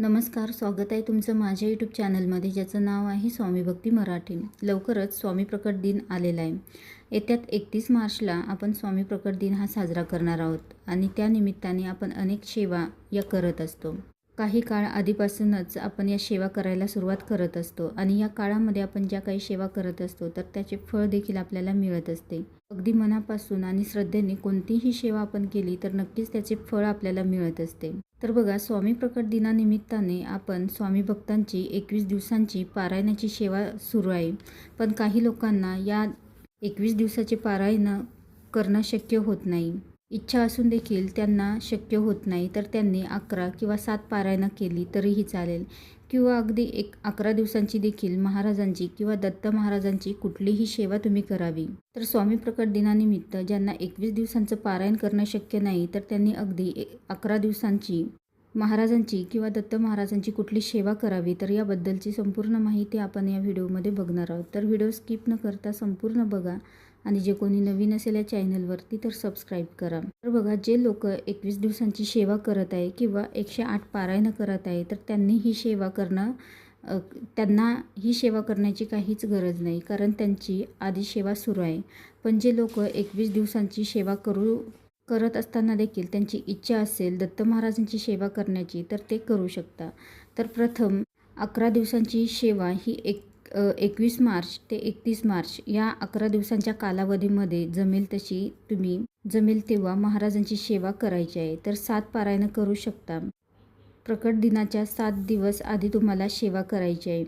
नमस्कार स्वागत आहे तुमचं माझ्या यूट्यूब चॅनलमध्ये ज्याचं नाव आहे स्वामी भक्ती मराठी. लवकरच स्वामी प्रकट दिन आलेला आहे. येत्यात एकतीस मार्चला आपण स्वामी प्रकट दिन हा साजरा करणार आहोत आणि त्या निमित्ताने आपण अनेक सेवा या करत असतो. काही काळ आधीपासूनच आपण या सेवा करायला सुरुवात करत असतो आणि या काळामध्ये आपण ज्या काही सेवा करत असतो तर त्याचे फळ देखील आपल्याला मिळत असते. अगदी मनापासून आणि श्रद्धेने कोणतीही सेवा आपण केली तर नक्कीच त्याचे फळ आपल्याला मिळत असते. तर बघा स्वामी प्रकट दिनानिमित्ताने आपण स्वामी भक्तांची एकवीस दिवसांची पारायणाची सेवा सुरू आहे. पण काही लोकांना या एकवीस दिवसाचे पारायण करणं शक्य होत नाही. इच्छा असून देखील त्यांना शक्य होत नाही तर त्यांनी अकरा किंवा सात पारायणं केली तरीही चालेल. किंवा अगदी एक अकरा दिवसांची देखील महाराजांची किंवा दत्त महाराजांची कुठलीही सेवा तुम्ही करावी. तर स्वामी प्रकट दिनानिमित्त ज्यांना एकवीस दिवसांचं पारायण करणं शक्य नाही तर त्यांनी अगदी ए- अकरा दिवसांची महाराजांची किंवा दत्त महाराजांची कुठली सेवा करावी तर याबद्दलची संपूर्ण माहिती आपण या व्हिडिओमध्ये बघणार आहोत. तर व्हिडिओ स्किप न करता संपूर्ण बघा. आणि जे कोणी नवीन असेल या चॅनलवरती तर सबस्क्राईब करा. तर बघा जे लोक एकवीस दिवसांची सेवा करत आहे किंवा एकशे आठ पारायणं करत आहे तर त्यांनी ही सेवा करणं त्यांना ही सेवा करण्याची काहीच गरज नाही कारण त्यांची आधी सेवा सुरू आहे. पण जे लोक एकवीस दिवसांची सेवा करू करत असताना देखील त्यांची इच्छा असेल दत्त महाराजांची सेवा करण्याची तर ते करू शकता. तर प्रथम अकरा दिवसांची सेवा ही एक एकवीस मार्च ते एकतीस मार्च या अकरा दिवसांच्या कालावधीमध्ये जमेल तशी तुम्ही जमेल तेव्हा महाराजांची सेवा करायची आहे. तर सात पारायणं करू शकता. प्रकट दिनाच्या सात दिवस आधी तुम्हाला सेवा करायची आहे.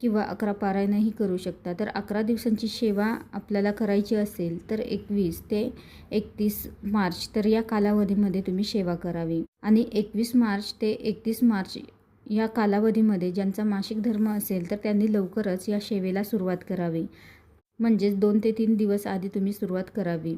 किंवा अकरा पारायणंही करू शकता. तर अकरा दिवसांची सेवा आपल्याला करायची असेल तर एकवीस ते एकतीस मार्च तर या कालावधीमध्ये तुम्ही सेवा करावी. आणि एकवीस मार्च ते एकतीस मार्च या कालावधीमध्ये ज्यांचा मासिक धर्म असेल तर त्यांनी लवकरच या सेवेला सुरुवात करावी. म्हणजेच दोन ते तीन दिवस आधी तुम्ही सुरुवात करावी.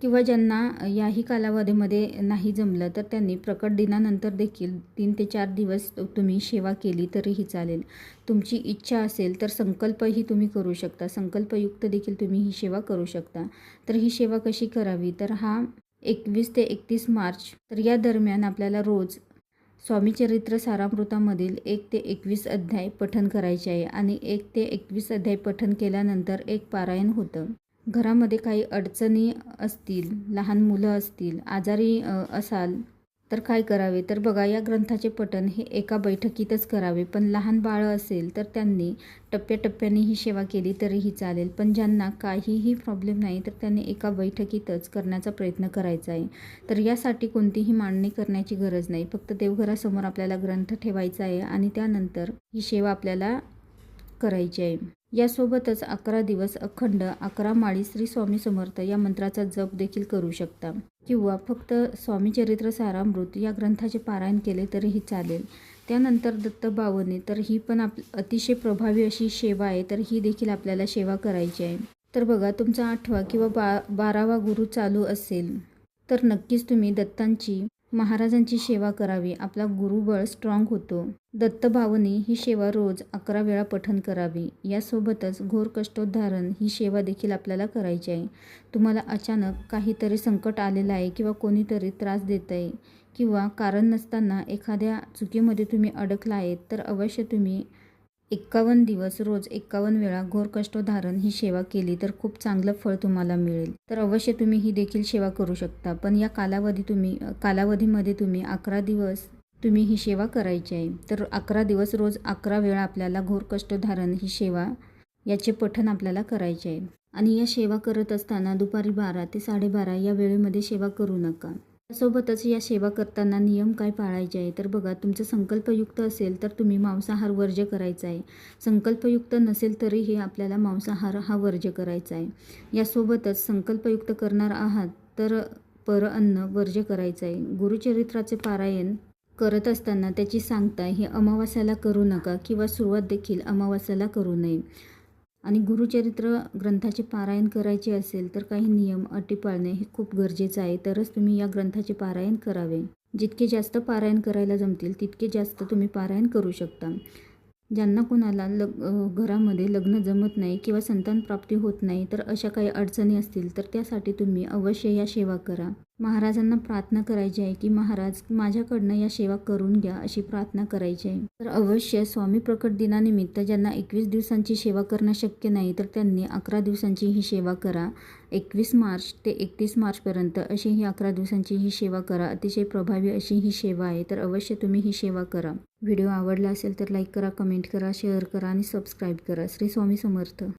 किंवा ज्यांना याही कालावधीमध्ये नाही जमलं तर त्यांनी प्रकट दिनानंतर देखील तीन ते चार दिवस तुम्ही सेवा केली तरीही चालेल. तुमची इच्छा असेल तर संकल्पही तुम्ही करू शकता. संकल्पयुक्त देखील तुम्ही ही सेवा करू शकता. तर ही सेवा कशी करावी? तर हा एकवीस ते एकतीस मार्च तर या दरम्यान आपल्याला रोज स्वामीचरित्र सारामृतामधील एक ते एकवीस अध्याय पठन करायचे आहे आणि एक ते एकवीस अध्याय पठन केल्यानंतर एक पारायण होतं. घरामध्ये काही अडचणी असतील लहान मुलं असतील आजारी असाल तर काय करावे? तर बघा या ग्रंथाचे पठण हे एका बैठकीतच करावे. पण लहान बाळं असेल तर त्यांनी टप्प्याटप्प्याने ही सेवा केली तरीही चालेल. पण ज्यांना काहीही प्रॉब्लेम नाही तर त्यांनी एका बैठकीतच करण्याचा प्रयत्न करायचा आहे. तर यासाठी कोणतीही मांडणी करण्याची गरज नाही. फक्त देवघरासमोर आपल्याला ग्रंथ ठेवायचा आहे आणि त्यानंतर ही सेवा आपल्याला करायची आहे. यासोबतच अकरा दिवस अखंड अकरा माळी श्री स्वामी समर्थ या मंत्राचा जप देखील करू शकता. किंवा फक्त स्वामीचरित्र सारामृत या ग्रंथाचे पारायण केले तरीही चालेल. त्यानंतर दत्त बावने तर ही पण आप अतिशय प्रभावी अशी सेवा आहे तर ही देखील आपल्याला सेवा करायची आहे. तर बघा तुमचा आठवा किंवा बा बारावा गुरु चालू असेल. तर नक्कीच तुम्ही दत्तांची महाराजांची सेवा करावी आपला गुरुबळ स्ट्रॉंग होतो. दत्तभावनी ही सेवा रोज अकरा वेळा पठन करावी. यासोबतच घोर कष्टोद्धारण ही सेवा देखील आपल्याला करायची आहे. तुम्हाला अचानक काहीतरी संकट आलेलं आहे किंवा कोणीतरी त्रास देत आहे किंवा कारण नसताना एखाद्या चुकीमध्ये तुम्ही अडकला आहे तर अवश्य तुम्ही एक्कावन्न दिवस रोज एक्कावन्न वेळा घोर कष्टोधारण ही सेवा केली तर खूप चांगलं फळ तुम्हाला मिळेल. तर अवश्य तुम्ही ही देखील सेवा करू शकता. पण या कालावधी तुम्ही कालावधीमध्ये तुम्ही अकरा दिवस तुम्ही ही सेवा करायची आहे. तर अकरा दिवस रोज अकरा वेळा आपल्याला घोर कष्टधारण ही सेवा याचे पठण आपल्याला करायचे आहे. आणि या सेवा करत असताना दुपारी बारा ते साडेबारा या वेळेमध्ये सेवा करू नका. त्यासोबतच या सेवा करताना नियम काय पाळायचे आहे? तर बघा तुमचं संकल्पयुक्त असेल तर तुम्ही मांसाहार वर्ज्य करायचा आहे. संकल्पयुक्त नसेल तरीही आपल्याला मांसाहार हा वर्ज्य करायचा आहे. यासोबतच संकल्पयुक्त करणार आहात तर पर अन्न वर्ज्य करायचं आहे. गुरुचरित्राचे पारायण करत असताना त्याची सांगता ही अमावास्याला करू नका किंवा सुरुवात देखील अमावास्याला करू नये. आणि गुरुचरित्र ग्रंथाचे पारायण करायचे असेल तर काही नियम अटी पाळणे हे खूप गरजेचं आहे. तरच तुम्ही या ग्रंथाचे पारायण करावे. जितके जास्त पारायण करायला जमतील तितके जास्त तुम्ही पारायण करू शकता. ज्यांना कोणाला लग घरामध्ये लग्न जमत नाही किंवा संतान प्राप्ती होत नाही तर अशा काही अडचणी असतील तर त्यासाठी तुम्ही अवश्य या सेवा करा. महाराजांना प्रार्थना करायची आहे की महाराज माझ्याकडनं या सेवा करून घ्या अशी प्रार्थना करायची आहे. तर अवश्य स्वामी प्रकट दिनानिमित्त ज्यांना एकवीस दिवसांची सेवा करणं शक्य नाही तर त्यांनी अकरा दिवसांची ही सेवा करा. एकवीस मार्च ते एकतीस मार्चपर्यंत अशी ही अकरा दिवसांची ही सेवा करा. अतिशय प्रभावी अशी ही सेवा आहे तर अवश्य तुम्ही ही सेवा करा. व्हिडिओ आवडला असेल तर लाईक करा कमेंट करा शेअर करा आणि सबस्क्राईब करा. श्री स्वामी समर्थ.